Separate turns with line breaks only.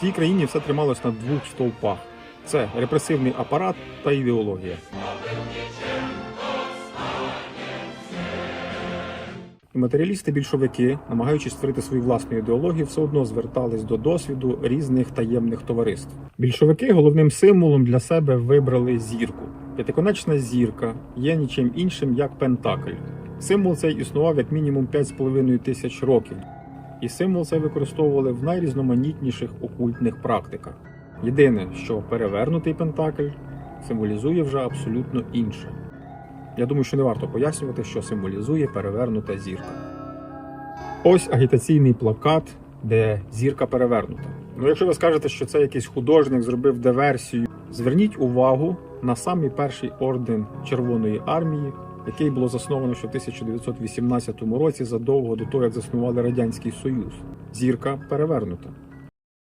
В тій країні все трималось на двох стовпах: це репресивний апарат та ідеологія. Матеріалісти-більшовики, намагаючись створити свою власну ідеологію, все одно звертались до досвіду різних таємних товариств. Більшовики головним символом для себе вибрали зірку. П'ятиконечна зірка є нічим іншим як пентакль. Символ цей існував як мінімум 5,5 тисяч років, і символ цей використовували в найрізноманітніших окультних практиках. Єдине, що перевернутий пентакль символізує вже абсолютно інше. Я думаю, що не варто пояснювати, що символізує перевернута зірка. Ось агітаційний плакат, де зірка перевернута. Ну, якщо ви скажете, що це якийсь художник зробив диверсію, зверніть увагу на самий перший орден Червоної армії, який було засновано ще в 1918 році, задовго до того, як заснували Радянський Союз. Зірка перевернута.